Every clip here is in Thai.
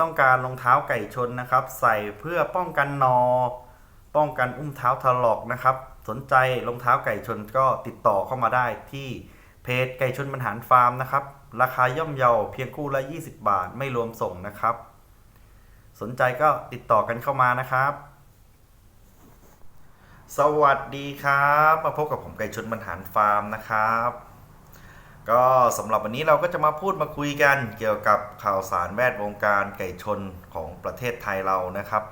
ต้องการรองเท้าไก่ชนนะครับ ใส่เพื่อป้องกันนอ ป้องกันอุ้มเท้าถลอกนะครับ สนใจรองเท้าไก่ชนก็ติดต่อเข้ามาได้ที่เพจไก่ชนบรรหารฟาร์มนะครับ ราคาย่อมเยาเพียงคู่ละ 20 บาทไม่รวมส่งนะครับ สนใจก็ติดต่อกันเข้ามานะครับ สวัสดีครับ มาพบกับผมไก่ชนบรรหารฟาร์มนะครับ ก็สำหรับวันนี้เราก็จะมาพูดมาคุยกันเกี่ยวกับข่าวสารแวดวงการไก่ชนของประเทศไทยเรานะครับ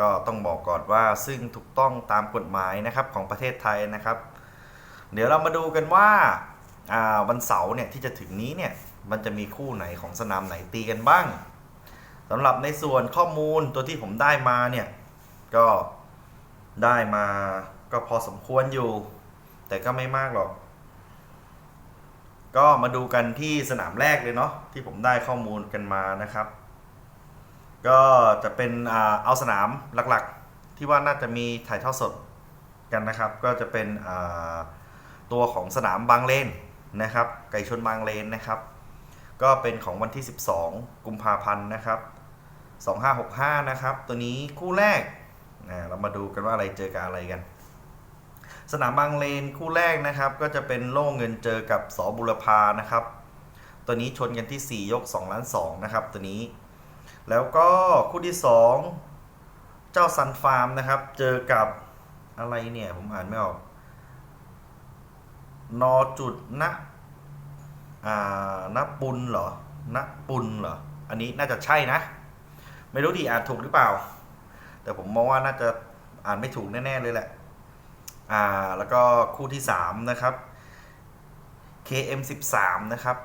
ก็ต้องบอกก่อนว่าซึ่งถูกต้องตามกฎหมายนะครับของประเทศไทยนะครับ เดี๋ยวเรามาดูกันว่าวันเสาร์เนี่ยที่จะถึงนี้เนี่ยมันจะมีคู่ไหนของสนามไหนตีกันบ้างสำหรับในส่วนข้อมูลตัวที่ผมได้มาเนี่ยก็ได้มาก็พอสมควรอยู่ แต่ก็ไม่มากหรอก ก็มาดูกันที่สนามแรกเลยเนาะที่ผมได้ข้อมูลกันมานะครับ ก็จะเป็นเอาสนามหลักๆ ที่ว่าน่าจะมีถ่ายทอดสดกันนะครับ ก็จะเป็นตัวของสนามบางเลนนะครับ ไก่ชนบางเลนนะครับ ก็เป็นของวันที่ 12 กุมภาพันธ์นะครับ 2565 นะครับ ตัวนี้คู่แรกนะเรามาดูกันว่าอะไรเจอกับอะไรกัน สนามบางเลนคู่แรกนะครับ ก็จะเป็นโล่เงินเจอกับสบุรพานะครับ ตัวนี้ชนกันที่ 4 ยก2ล้าน2นะครับ ตัวนี้ แล้วก็คู่ที่ 2 เจ้าซันฟาร์มนะครับ เจอกับอะไรเนี่ย ผมอ่านไม่ออกนอจุดนะอ่านะปุนเหรอนะปุนเหรอ อันนี้น่าจะใช่นะ ไม่รู้ดิอ่านถูกหรือเปล่า แต่ผมมองว่าน่าจะอ่านไม่ถูกแน่ ๆ เลยแหละ อ่าแล้วก็คู่ที่ 3 นะครับ KM13 นะครับ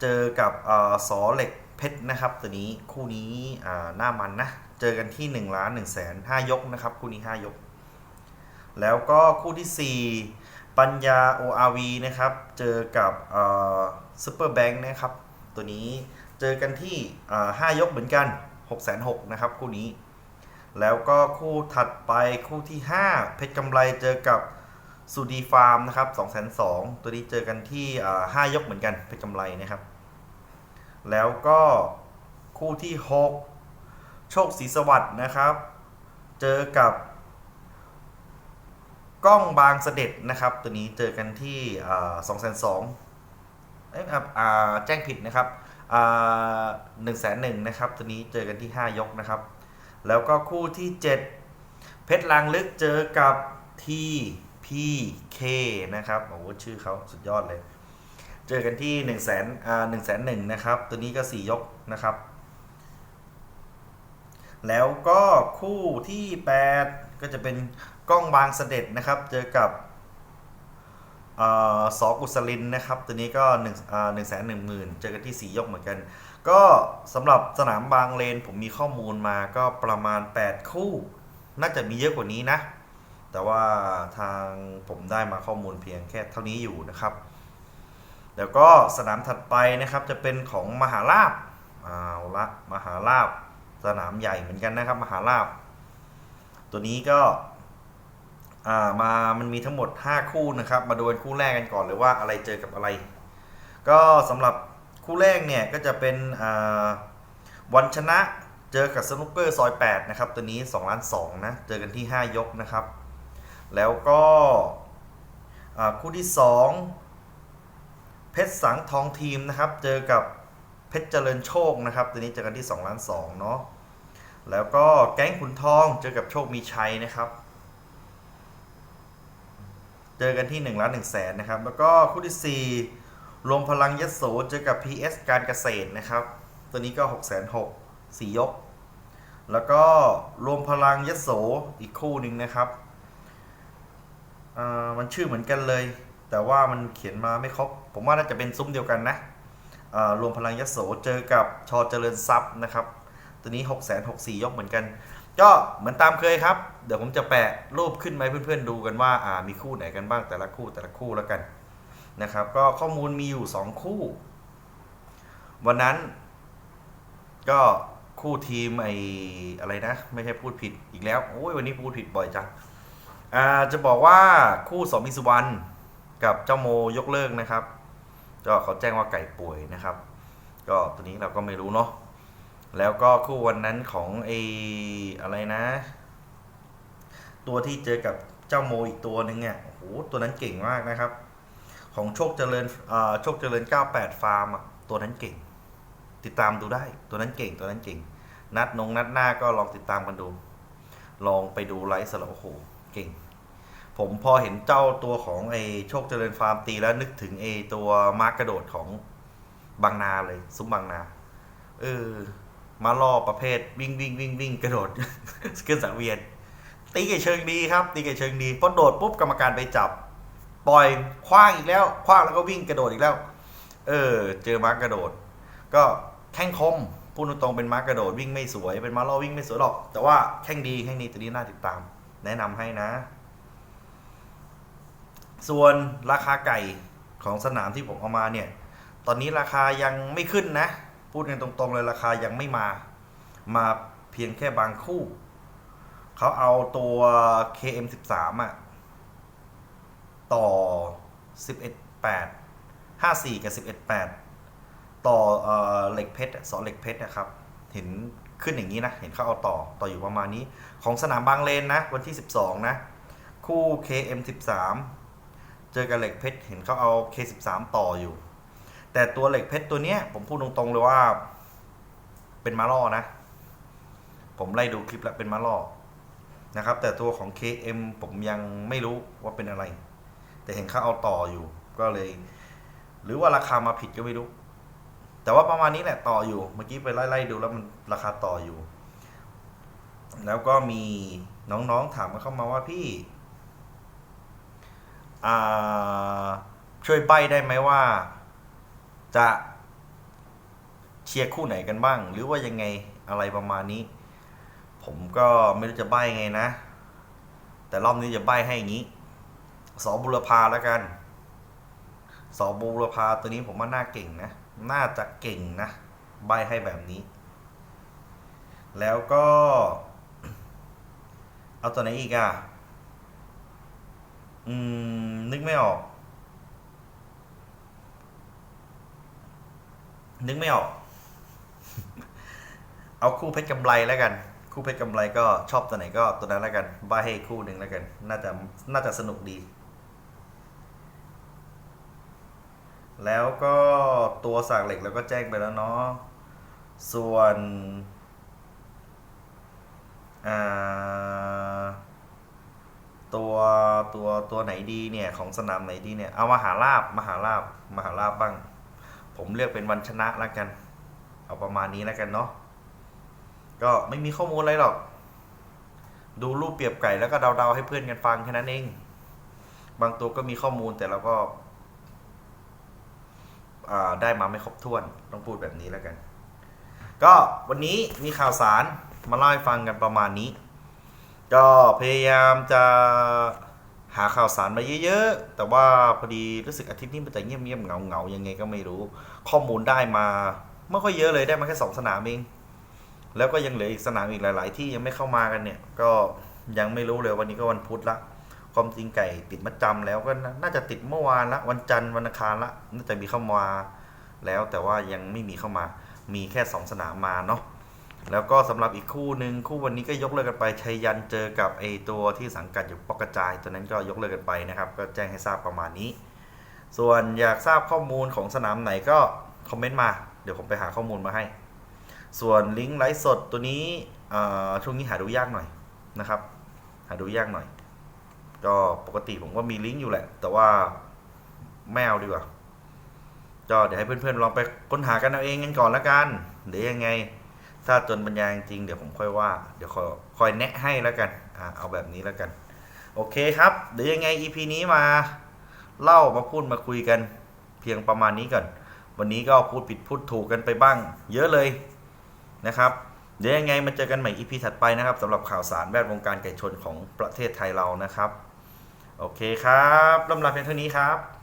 เจอกับอ่อสอเหล็กเพชรนะครับ ตัวนี้คู่นี้อ่าหน้ามันนะ เจอกันที่1ล้าน1แสน5ยกนะครับ คู่นี้ 5 ยก แล้วก็คู่ที่ 4 ปัญญา ORV นะครับ เจอกับซูเปอร์แบงค์นะครับ ตัวนี้เจอกันที่อ่า5ยกเหมือนกัน6 6 0 0นะครับ คู่นี้ แล้วก็คู่ถัดไปคู่ที่ 5 เพชรกำไรเจอกับสุดีฟาร์มนะครับ2 2 0 0ตัวนี้เจอกันที่อ่า5ยกเหมือนกันเพชรกำไรนะครับ แล้วก็คู่ที่ 6 โชคศรีสวัสดิ์นะครับ เจอกับกล้องบางเสด็จนะครับ ตัวนี้เจอกันที่สองแสนสองเอ้ยครับอ่าแจ้งผิดนะครับหนึ่งแสนหนึ่งนะครับ ตัวนี้เจอกันที่ 5 ยกนะครับ แล้วก็คู่ที่ 7 เพชรลางลึกเจอกับ TPK นะครับโอ้ชื่อเขาสุดยอดเลย เจอกันที่1นึ่งแสนอ่าหนึ่งแสนหนึ่งนะครับ ตัวนี้ก็ 4 ยกนะครับ แล้วก็คู่ที่ 8 ก็จะเป็นกล้องบางเสด็จนะครับ เจอกับ สอกุศลินนะครับ ตัวนี้ก็1นึ่งหนึ่งแสนหนึ่งหมื่นเจอกันที่4ยกเหมือนกัน ก็สำหรับสนามบางเลนผมมีข้อมูลมาก็ประมาณ 8 คู่ น่าจะมีเยอะกว่านี้นะ แต่ว่าทางผมได้มาข้อมูลเพียงแค่เท่านี้อยู่นะครับ แล้วก็สนามถัดไปนะครับจะเป็นของมหาลาบเอาละมหาลาบ สนามใหญ่เหมือนกันนะครับ มหาลาบ ตัวนี้ก็ อ่ามามันมีทั้งหมด 5 คู่นะครับ มาดูกันคู่แรกกันก่อนเลยว่าอะไรเจอกับอะไร ก็สำหรับคู่แรกเนี่ยก็จะเป็นอ่าวันชนะเจอกับสนุกเกอร์ซอย8นะครับตัวนี้2ล้าน2นะเจอกันที่ 5 ยกนะครับ แล้วก็คู่ที่ 2 เพชรสังทองทีมนะครับ เจอกับเพชรเจริญโชคนะครับตัวนี้เจอกันที่2ล้าน2เนาะแล้วก็แก๊งขุนทองเจอกับโชคมีชัยนะครับ เจอกันที่1ล้าน1แสนนะครับ แล้วก็คู่ที่ 4 รวมพลังยโสเจอกับ PS การเกษตรนะครับ ตัวนี้ก็6 6 0 0 0 4ยก แล้วก็รวมพลังยโสอีกคู่หนึ่งนะครับมันชื่อเหมือนกันเลย แต่ว่ามันเขียนมาไม่ครบ ผมว่าน่าจะเป็นซุ้มเดียวกันนะรวมพลังยโสเจอกับชอเจริญทรัพย์นะครับ ตัวนี้6 6 4 0 0ยกเหมือนกัน ก็เหมือนตามเคยครับ เดี๋ยวผมจะแปะรูปขึ้นมาให้เพื่อนๆดูกันว่าอ่ามีคู่ไหนกันบ้างแต่ละคู่แต่ละคู่แล้วกันนะครับ ก็ข้อมูลมีอยู่ 2 คู่ วันนั้น ก็คู่ทีมไออะไรนะ ไม่ใช่พูดผิดอีกแล้วโอ้ยวันนี้พูดผิดบ่อยจังอ่าจะบอกว่าคู่สมิสุวรรณกับเจ้าโมยกเลิกนะครับ ก็เขาแจ้งว่าไก่ป่วยนะครับ ก็ตัวนี้เราก็ไม่รู้เนาะ แล้วก็คู่วันนั้นของไออะไรนะ ตัวที่เจอกับเจ้าโมอีกตัวหนึ่งเนี่ยโอ้โหตัวนั้นเก่งมากนะครับ ของโชคเจริญอ่าโชคเจริญ 98 ฟาร์มตัวนั้นเก่ง ติดตามดูได้ ตัวนั้นเก่งตัวนั้นเก่ง นัดนงนัดหน้าก็ลองติดตามกันดู ลองไปดูไลฟ์สแล้วโอ้โหเก่ง ผมพอเห็นเจ้าตัวของไอโชคเจริญฟาร์มตีแล้วนึกถึงไอตัวมาร์กกระโดดของบางนาเลย ซุ้มบางนา เออ มาล่อประเภทวิ่งวิ่งวิ่งวิ่งกระโดดขึ้นสังเวียน ตีไก่เชิงดีครับ ตีไก่เชิงดีพอโดดปุ๊บกรรมการไปจับ ปล่อยคว้างอีกแล้วคว้างแล้วก็วิ่งกระโดดอีกแล้ว เออ เจอมาร์กกระโดด ก็แข้งคมพูดตรงๆเป็นมาร์กกระโดดวิ่งไม่สวย เป็นมาล่อวิ่งไม่สวยหรอก แต่ว่าแข้งดีแข้งดีตัวนี้น่าติดตาม แนะนำให้นะ ส่วนราคาไก่ของสนามที่ผมเอามาเนี่ย ตอนนี้ราคายังไม่ขึ้นนะ พูดกันตรงๆเลยราคายังไม่มา มาเพียงแค่บางคู่ เขาเอาตัว KM13 อะ ต่อ 11.8 54 กับ 11.8 ต่อเอ่อเหล็กเพชรสอเหล็กเพชรนะครับ เห็นขึ้นอย่างนี้นะ เห็นเขาเอาต่อต่ออยู่ประมาณนี้ ของสนามบางเลนนะ วันที่ 12 นะ คู่ KM13 เจอกับเหล็กเพชร เห็นเขาเอา K13 ต่ออยู่ แต่ตัวเหล็กเพชรตัวเนี้ย ผมพูดตรงๆเลยว่า เป็นมาล่อนะ ผมไล่ดูคลิปแล้วเป็นมาล่อนะครับ แต่ตัวของ KM ผมยังไม่รู้ว่าเป็นอะไร แต่เห็นเขาเอาต่ออยู่ ก็เลย หรือว่าราคามาผิดก็ไม่รู้ แต่ว่าประมาณนี้แหละต่ออยู่ เมื่อกี้ไปไล่ๆดูแล้วมันราคาต่ออยู่ แล้วก็มีน้องๆถามมาเข้ามาว่าพี่ช่วยใบได้ไหมว่า จะเชียร์คู่ไหนกันบ้าง หรือว่ายังไงอะไรประมาณนี้ ผมก็ไม่รู้จะใบไงนะ แต่รอบนี้จะใบให้อย่างนี้สอบุรพาแล้วกันสอบุรพาตัวนี้ผมว่าน่าเก่งนะน่าจะเก่งนะใบให้แบบนี้ แล้วก็ เอาตัวไหนอีกอะ อืม นึกไม่ออก นึกไม่ออก เอาคู่เพชรกำไรแล้วกัน คู่เพชรกำไรก็ชอบตัวไหนก็ตัวนั้นแล้วกันใบให้คู่หนึ่งแล้วกัน น่าจะน่าจะสนุกดี แล้วก็ตัวสากเหล็กแล้วก็แจ้งไปแล้วเนาะส่วนตัวตัวตัวไหนดีเนี่ย ของสนามไหนดีเนี่ย เอามหาลาบมหาลาบมหาลาบบ้าง ผมเลือกเป็นวันชนะแล้วกัน เอาประมาณนี้แล้วกันเนาะก็ไม่มีข้อมูลอะไรหรอก ดูรูปเปรียบไก่แล้วก็เดาๆให้เพื่อนกันฟังแค่นั้นเอง บางตัวก็มีข้อมูลแต่เราก็ได้มาไม่ครบถ้วนต้องพูดแบบนี้แล้วกัน ก็วันนี้มีข่าวสารมาเล่าให้ฟังกันประมาณนี้ ก็พยายามจะ หาข่าวสารมาเยอะๆ แต่ว่าพอดีรู้สึกอาทิตย์นี้มันจะเงียบๆเงาๆยังไงก็ไม่รู้ ข้อมูลได้มาไม่ค่อยเยอะเลยได้มาแค่สองสนามเองแล้วก็ยังเหลืออีกสนามอีกหลาย ๆ ที่ยังไม่เข้ามากันเนี่ยก็ยังไม่รู้เลยวันนี้ก็วันพุธละความจริงไก่ติดมัดจำแล้วก็น่าน่าจะติดเมื่อวานละวันจันทร์วันอังคารละน่าจะมีเข้ามาแล้วแต่ว่ายังไม่มีเข้ามามีแค่สองสนามมาเนาะ แล้วก็สำหรับอีกคู่หนึ่งคู่วันนี้ก็ยกเลิกกันไปชัยยันเจอกับไอตัวที่สังกัดอยู่ปอกกระจาย ตัวนั้นก็ยกเลิกกันไปนะครับ ก็แจ้งให้ทราบประมาณนี้ ส่วนอยากทราบข้อมูลของสนามไหนก็คอมเมนต์มา เดี๋ยวผมไปหาข้อมูลมาให้ ส่วนลิงก์ไลฟ์สดตัวนี้ช่วงนี้หาดูยากหน่อยนะครับ หาดูยากหน่อย ก็ปกติผมก็มีลิงก์อยู่แหละ แต่ว่าไม่เอาดีกว่าก็เดี๋ยวให้เพื่อนๆลองไปค้นหากันเอาเองกันก่อนละกันเดี๋ยวยังไง ถ้าจนปัญญาจริงเดี๋ยวผมค่อยว่า เดี๋ยวคอยคอยแนะให้แล้วกันอ่าเอาแบบนี้แล้วกัน โอเคครับ เดี๋ยวยังไง EP นี้มาเล่ามาพูดมาคุยกันเพียงประมาณนี้ก่อน วันนี้ก็พูดผิดพูดถูกกันไปบ้าง เยอะเลยนะครับ เดี๋ยวยังไงมาเจอกันใหม่ EP ถัดไปนะครับสำหรับข่าวสารแวดวงการไก่ชนของประเทศไทยเรานะครับ โอเคครับลำลาเพียงเท่านี้ครับ